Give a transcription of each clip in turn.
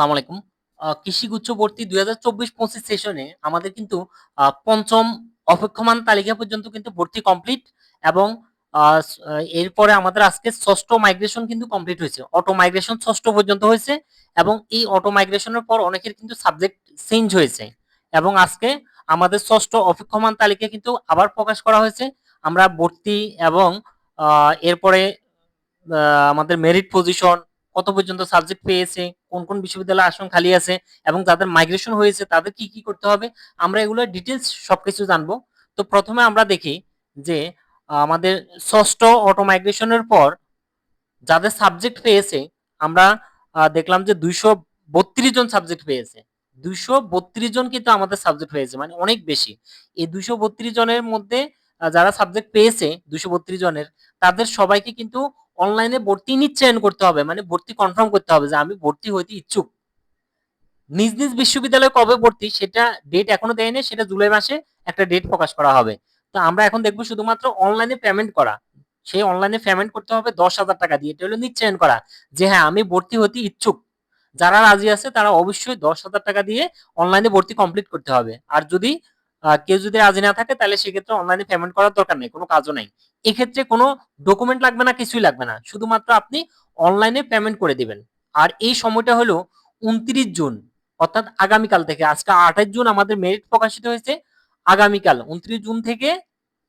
আসসালামু আলাইকুম। আহ, কৃষি গুচ্ছ ভর্তি দুই হাজার চব্বিশ পঁচিশ সেশনে আমাদের কিন্তু পঞ্চম অপেক্ষমান তালিকা পর্যন্ত কিন্তু ভর্তি কমপ্লিট এবং এরপরে আমাদের আজকে ষষ্ঠ মাইগ্রেশন কিন্তু কমপ্লিট হয়েছে। অটো মাইগ্রেশন ষষ্ঠ পর্যন্ত হয়েছে এবং এই অটো মাইগ্রেশনের পর অনেকের কিন্তু সাবজেক্ট চেঞ্জ হয়েছে এবং আজকে আমাদের ষষ্ঠ অপেক্ষমান তালিকা কিন্তু আবার প্রকাশ করা হয়েছে। আমরা ভর্তি এবং এরপরে আমাদের মেরিট পজিশন কত পর্যন্ত সাবজেক্ট পেয়েছে, কোন কোন বিশ্ববিদ্যালয় আসন খালি আছে এবং যাদের মাইগ্রেশন হয়েছে, তাদের কি কি করতে হবে, আমরা এগুলো ডিটেলস সবকিছু জানব। তো প্রথমে আমরা দেখি যে, আমাদের ষষ্ঠ অটো মাইগ্রেশনের পর যাদের সাবজেক্ট পেয়েছে, আমরা দেখলাম যে দুইশো বত্রিশ জন সাবজেক্ট পেয়েছে। দুইশো বত্রিশ জন কিন্তু আমাদের সাবজেক্ট হয়েছে মানে অনেক বেশি। এই দুইশো বত্রিশ জনের মধ্যে যারা সাবজেক্ট পেয়েছে, দুইশো বত্রিশ জনের, তাদের সবাইকে কিন্তু অনলাইনে ভর্তি নিশ্চয়ন করতে হবে মানে ভর্তি কনফার্ম করতে হবে যে আমি ভর্তি হইতে ইচ্ছুক। নিজ নিজ বিশ্ববিদ্যালয়ে কবে ভর্তি সেটা ডেট এখনও দেয়নি, সেটা জুলাই মাসে একটা ডেট প্রকাশ করা হবে। তো আমরা এখন দেখব শুধুমাত্র অনলাইনে পেমেন্ট করা। সেই অনলাইনে পেমেন্ট করতে হবে দশ হাজার টাকা দিয়ে, এটা হলো নিশ্চয়ন করা যে হ্যাঁ আমি ভর্তি হতে ইচ্ছুক। যারা রাজি আছে তারা অবশ্যই দশ হাজার টাকা দিয়ে অনলাইনে ভর্তি কমপ্লিট করতে হবে। আর যদি কেউ যদি রাজি না থাকে, তাহলে সেক্ষেত্রে অনলাইনে পেমেন্ট করার দরকার নেই, কোনো কাজও নাই। এক্ষেত্রে কোনো ডকুমেন্ট লাগবে না, কিছুই লাগবে না। শুধুমাত্র আপনি অনলাইনে পেমেন্ট করে দিবেন। আর এই সময়টা হলো উনত্রিশ জুন, অর্থাৎ আগামীকাল থেকে। আজকে আঠাশ জুন আমাদের মেরিট প্রকাশিত হয়েছে, আগামীকাল, উনত্রিশ জুন থেকে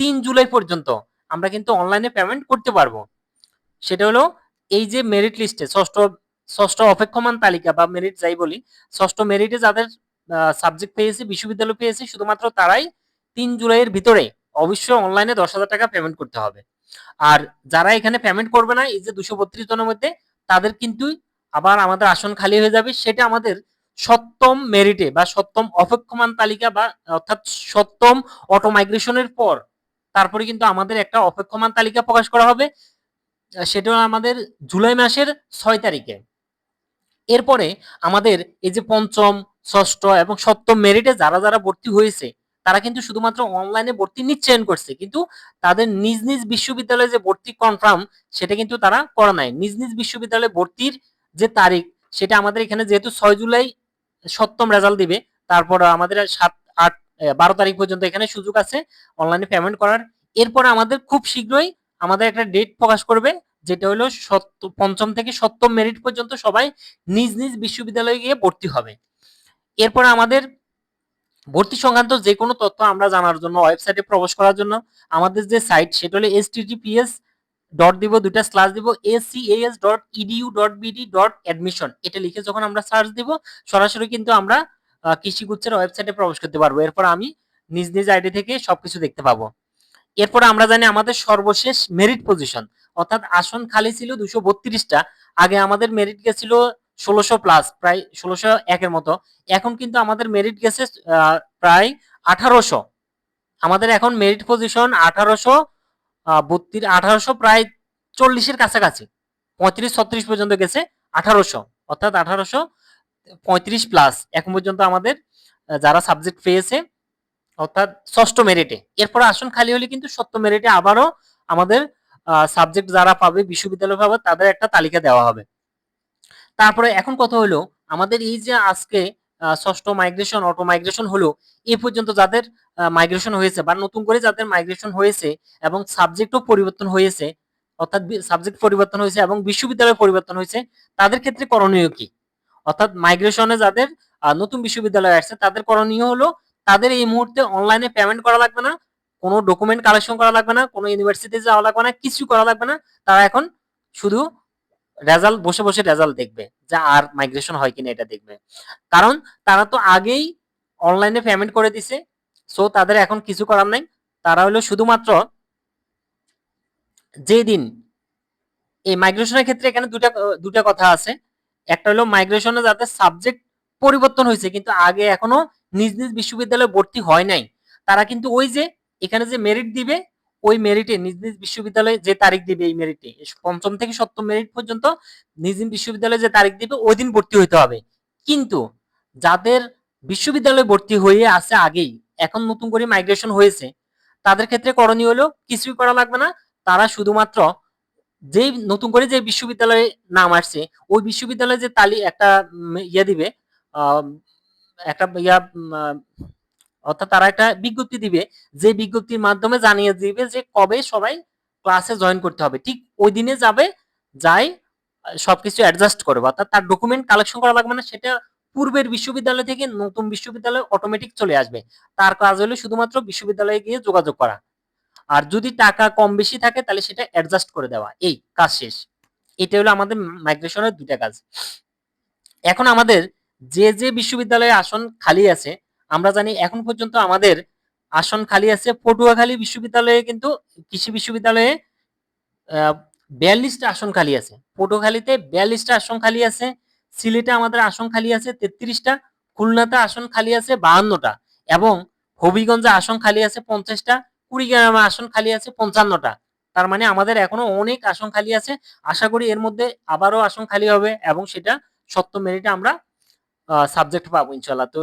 তিন জুলাই পর্যন্ত আমরা কিন্তু অনলাইনে পেমেন্ট করতে পারব। সেটা হলো এই যে মেরিট লিস্টে ষষ্ঠ ষষ্ঠ অপেক্ষমান তালিকা বা মেরিট যাই বলি, ষষ্ঠ মেরিটে যাদের সাবজেক্ট পেয়েছে, বিশ্ববিদ্যালয় পেয়েছে, শুধুমাত্র তারাই তিন জুলাইয়ের ভিতরে অবশ্যই অনলাইনে দশ হাজার টাকা পেমেন্ট করতে হবে। আর যারা এখানে পেমেন্ট করবে না, এই যে দুশো বত্রিশ জনের মধ্যে, তাদের কিন্তু আবার আমাদের আসন খালি হয়ে যাবে। সেটা আমাদের সপ্তম মেরিটে বা সপ্তম অপেক্ষমান তালিকা বা অর্থাৎ সপ্তম অটো মাইগ্রেশনের পর তারপরে কিন্তু আমাদের একটা অপেক্ষমান তালিকা প্রকাশ করা হবে। সেটা আমাদের জুলাই মাসের ছয় তারিখে। এরপরে আমাদের এই যে পঞ্চম ষষ্ঠ এবং সপ্তম মেরিটে যারা যারা ভর্তি হয়েছে, তারা কিন্তু শুধুমাত্র অনলাইনে ভর্তি নিশ্চয়ন করছে। কিন্তু তাদের নিজ নিজ বিশ্ববিদ্যালয়ে যে ভর্তি কনফার্ম সেটা কিন্তু তারা করা নাই। নিজ নিজ বিশ্ববিদ্যালয়ে ভর্তির যে তারিখ, সেটা আমাদের এখানে যেহেতু ছয় জুলাই সপ্তম রেজাল্ট দিবে, তারপর আমাদের সাত, আট বারো তারিখ পর্যন্ত এখানে সুযোগ আছে অনলাইনে পেমেন্ট করার। এরপর আমাদের খুব শীঘ্রই আমাদের একটা ডেট প্রকাশ করবে, যেটা হলো সত্য পঞ্চম থেকে সপ্তম মেরিট পর্যন্ত সবাই নিজ নিজ বিশ্ববিদ্যালয়ে গিয়ে ভর্তি হবে। এরপর আমাদের ভর্তি সংক্রান্ত যে কোনো তথ্য আমরা জানার জন্য ওয়েবসাইটে প্রবেশ করার জন্য, আমাদের যে সাইট সেটা হলো এস টিটিপিএস ডট দিব, দুইটা স্ল্যাশ দিব ACS dot edu dot BD dot admission এটা লিখে যখন আমরা সার্চ দিব, সরাসরি কিন্তু আমরা কৃষিগুচ্ছের ওয়েবসাইটে প্রবেশ করতে পারব। এরপর আমি নিজ নিজ আইডি থেকে সবকিছু দেখতে পাবো। এরপর আমরা জানি আমাদের সর্বশেষ মেরিট পজিশন অর্থাৎ আসন খালি ছিল দুশো বত্রিশটা। আগে আমাদের মেরিট গেছিল ষোলোশো প্লাস প্রায় ষোলোশো একের মতো। এখন কিন্তু আমাদের মেরিট গেছে প্রায় আঠারোশো। আমাদের এখন মেরিট পজিশন আঠারোশো বত্রিশ, আঠারোশো প্রায় চল্লিশের কাছাকাছি। পঁয়ত্রিশ, ছত্রিশ পর্যন্ত গেছে আঠারোশো। অর্থাৎ আঠারোশো পঁয়ত্রিশ প্লাস এখন পর্যন্ত আমাদের যারা সাবজেক্ট পেয়েছে, অর্থাৎ ষষ্ঠ মেরিটে এরপর আসন, খালি হলে কিন্তু সপ্তম মেরিটে আবারও আমাদের সাবজেক্ট যারা পাবে, বিশ্ববিদ্যালয় পাবে, তাদের একটা তালিকা দেওয়া হবে। তারপরে এখন কথা হলো, আমাদের এই যে আজকে ষষ্ঠ মাইগ্রেশন অটো মাইগ্রেশন হলো, এ পর্যন্ত যাদের মাইগ্রেশন হয়েছে বা নতুন করে যাদের মাইগ্রেশন হয়েছে এবং সাবজেক্টও পরিবর্তন হয়েছে, অর্থাৎ সাবজেক্ট পরিবর্তন হয়েছে এবং বিশ্ববিদ্যালয় পরিবর্তন হয়েছে, তাদের ক্ষেত্রে করণীয় কি? অর্থাৎ মাইগ্রেশনে যাদের নতুন বিশ্ববিদ্যালয় আসছে, তাদের করণীয় হলো, তাদের এই মুহূর্তে অনলাইনে পেমেন্ট করা লাগবে না, কোনো ডকুমেন্ট কালেকশন করা লাগবে না, কোনো ইউনিভার্সিটি যাওয়া লাগবে না, কিছু করা লাগবে না, তারা এখন শুধু রেজাল্ট, বসে বসে রেজাল্ট দেখবে যে আর মাইগ্রেশন হয় কিনা এটা দেখবে। কারণ তারা তো আগেই অনলাইনে পেমেন্ট করে দিছে সো তাদের এখন কিছু করার নাই। তারা হলো শুধুমাত্র যেদিন এই মাইগ্রেশনের ক্ষেত্রে এখানে দুটা দুটা কথা আছে। একটা হলো মাইগ্রেশনে যাতে সাবজেক্ট পরিবর্তন হয়েছে, কিন্তু আগে এখনও নিজ নিজ বিশ্ববিদ্যালয়ে ভর্তি হয় নাই। তারা কিন্তু ওই যে এখানে যে মেরিট দিবে ওই মেরিটে নিজ নিজ বিশ্ববিদ্যালয়ে যে তারিখ দিবে এই মেরিটে পঞ্চম থেকে সপ্তম মেরিট পর্যন্ত নিজ নিজ বিশ্ববিদ্যালয়ে যে তারিখ দিবে ওই দিন ভর্তি হইতে হবে। কিন্তু যাদের বিশ্ববিদ্যালয়ে ভর্তি হয়ে আছে আগেই, এখন নতুন করে মাইগ্রেশন হয়েছে, তাদের ক্ষেত্রে করণীয় হলো কিছুই করা লাগবে না। তারা শুধুমাত্র যেই নতুন করে যে বিশ্ববিদ্যালয়ে নাম আসছে, ওই বিশ্ববিদ্যালয়ে যে তালি একটা ইয়ে দিবে একটা ইয়া অর্থাৎ তারা একটা বিজ্ঞপ্তি দিবে, যে বিজ্ঞপ্তির মাধ্যমে জানিয়ে দিবে যে কবে সবাই ক্লাসে জয়েন করতে হবে। ঠিক ওই দিনে যাবে যাই সবকিছু অ্যাডজাস্ট করবে। অর্থাৎ তার ডকুমেন্ট কালেকশন করা লাগবে না সেটা পূর্বের বিশ্ববিদ্যালয় থেকে নতুন বিশ্ববিদ্যালয়ে অটোমেটিক চলে আসবে। তার কাজ হলো শুধুমাত্র বিশ্ববিদ্যালয়ে গিয়ে যোগাযোগ করা। আর যদি টাকা কম বেশি থাকে তাহলে সেটা অ্যাডজাস্ট করে দেওয়া। এই, কাজ শেষ। এটা হলো আমাদের মাইগ্রেশনের দুইটা কাজ। এখন আমাদের যে যে বিশ্ববিদ্যালয়ে আসন খালি আছে আমরা জানি এখন পর্যন্ত আমাদের আসন খালি আছে পটুয়াখালী বিশ্ববিদ্যালয়ে কিন্তু কৃষি বিশ্ববিদ্যালয়ে বিয়াল্লিশটা আসন খালি আছে। পটুয়াখালীতে বিয়াল্লিশটা আসন খালি আছে, সিলেটে আমাদের আসন খালি আছে তেত্রিশটা, খুলনাতে আসন খালি আছে বাহান্নটা এবং হবিগঞ্জে আসন খালি আছে পঞ্চাশটা, কুড়িগ্রামে আসন খালি আছে পঞ্চান্নটা। তার মানে আমাদের এখনও অনেক আসন খালি আছে। আশা করি এর মধ্যে আবারও আসন খালি হবে এবং সেটা সত্য মেরিটে আমরা সাবজেক্ট পাবো ইনশাল্লাহ তো